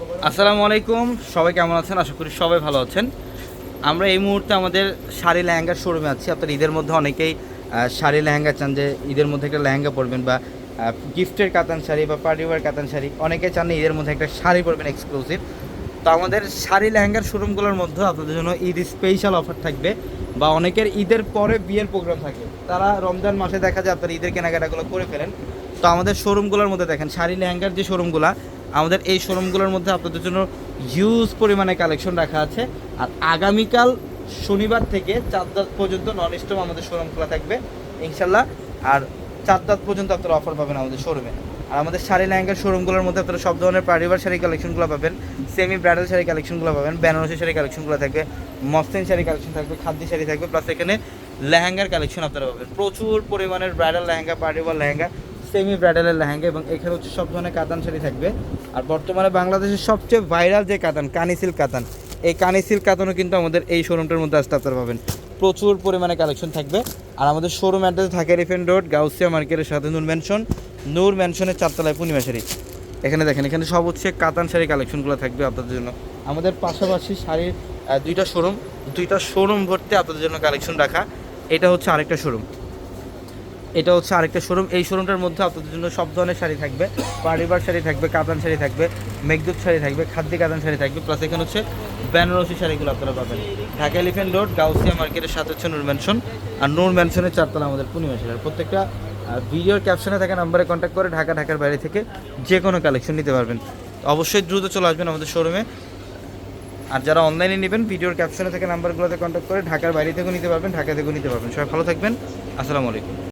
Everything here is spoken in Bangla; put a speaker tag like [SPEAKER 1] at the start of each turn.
[SPEAKER 1] আসসালামু আলাইকুম। সবাই কেমন আছেন? আশা করি সবাই ভালো আছেন। আমরা এই মুহূর্তে আমাদের শাড়ি লেহেঙ্গার শোরুমে আছি। আপনার ঈদের মধ্যে অনেকেই শাড়ি লেহেঙ্গা চান যে ঈদের মধ্যে একটা লেহেঙ্গা পরবেন বা গিফটের কাতান শাড়ি বা পার্টি ওয়ার কাতান শাড়ি অনেকে চান না ঈদের মধ্যে একটা শাড়ি পরবেন এক্সক্লুসিভ তো আমাদের শাড়ি লেহেঙ্গার শোরুমগুলোর মধ্যে আপনাদের জন্য ঈদ স্পেশাল অফার থাকবে বা অনেকের ঈদের পরে বিয়ের প্রোগ্রাম থাকে। তারা রমজান মাসে দেখা যায় আপনার ঈদের কেনাকাটাগুলো করে ফেলেন। তো আমাদের শোরুমগুলোর মধ্যে দেখেন, শাড়ি লেহেঙ্গার যে শোরুমগুলো আমাদের এই শোরুমগুলোর মধ্যে আপনাদের জন্য হিউজ পরিমাণে কালেকশন রাখা আছে। আর আগামীকাল শনিবার থেকে চার রাত পর্যন্ত নন স্টপ আমাদের শোরুম খোলা থাকবে ইনশাল্লাহ আর চার রাত পর্যন্ত আপনারা অফার পাবেন আমাদের শোরুমে। আর আমাদের শাড়ি লেহেঙ্গার শোরুমগুলোর মধ্যে আপনারা সব ধরনের পারিবার শাড়ি কালেকশনগুলো পাবেন সেমি ব্রাইডাল শাড়ি কালেকশনগুলো পাবেন, বেনারসি শাড়ি কালেকশনগুলো থাকবে মসলিন শাড়ি কালেকশন থাকবে, খাদ্য শাড়ি থাকবে প্লাস এখানে লেহেঙ্গার কালেকশন আপনারা পাবেন। প্রচুর পরিমাণের ব্রাইডাল লেহেঙ্গা পারিবার লেহেঙ্গা সেমি ব্রাইডালের লেহেঙ্গা এবং এখানে হচ্ছে সব ধরনের কাতান শাড়ি থাকবে। আর বর্তমানে বাংলাদেশের সবচেয়ে ভাইরাল যে কাতান, কানি সিল্ক কাতান, এই কানি সিল্ক কাতানও কিন্তু আমাদের এই শোরুমটার মধ্যে আসতে আপনারা পাবেন। প্রচুর পরিমাণে কালেকশন থাকবে। আর আমাদের শোরুম অ্যাড্রেস থাকে রিফেন রোড গাউসিয়া মার্কেটের সাথে নূর ম্যানশন নূর ম্যানশনের চারতলায় পূর্ণিমা শাড়ি। এখানে দেখেন, এখানে সব হচ্ছে কাতান শাড়ি কালেকশনগুলো থাকবে আপনাদের জন্য। আমাদের পাশাপাশি শাড়ির দুইটা শোরুম দুইটা শোরুম ভর্তি আপনাদের জন্য কালেকশন রাখা। এটা হচ্ছে আরেকটা শোরুম এটা হচ্ছে আরেকটা শোরুম এই শোরুমটার মধ্যে আপনাদের জন্য সব ধরনের শাড়ি থাকবে। পারিবার শাড়ি থাকবে, কাতান শাড়ি থাকবে, মেঘদূত শাড়ি থাকবে, খাদ্য কাতান শাড়ি থাকবে। প্লাস এখানে হচ্ছে বেনারসি শাড়িগুলো আপনারা পাবেন। ঢাকা এলিফেন্ট রোড গাউসিয়া মার্কেটের সাথে হচ্ছে নূর ম্যানশন আর নূর ম্যানশনের চারতলা আমাদের পূর্ণিমা শাড়ি আর প্রত্যেকটা ভিডিওর ক্যাপশনে থাকা নাম্বারে কন্ট্যাক্ট করে ঢাকা, ঢাকার বাইরে থেকে যে কোনো কালেকশন নিতে পারবেন। অবশ্যই দ্রুত চলে আসবেন আমাদের শোরুমে আর যারা অনলাইনে নেবেন ভিডিওর ক্যাপশনে থেকে নাম্বারগুলোতে কন্ট্যাক্ট করে ঢাকার বাইরে থেকেও নিতে পারবেন, ঢাকা থেকেও নিতে পারবেন। সবাই ভালো থাকবেন। আসসালামু আলাইকুম।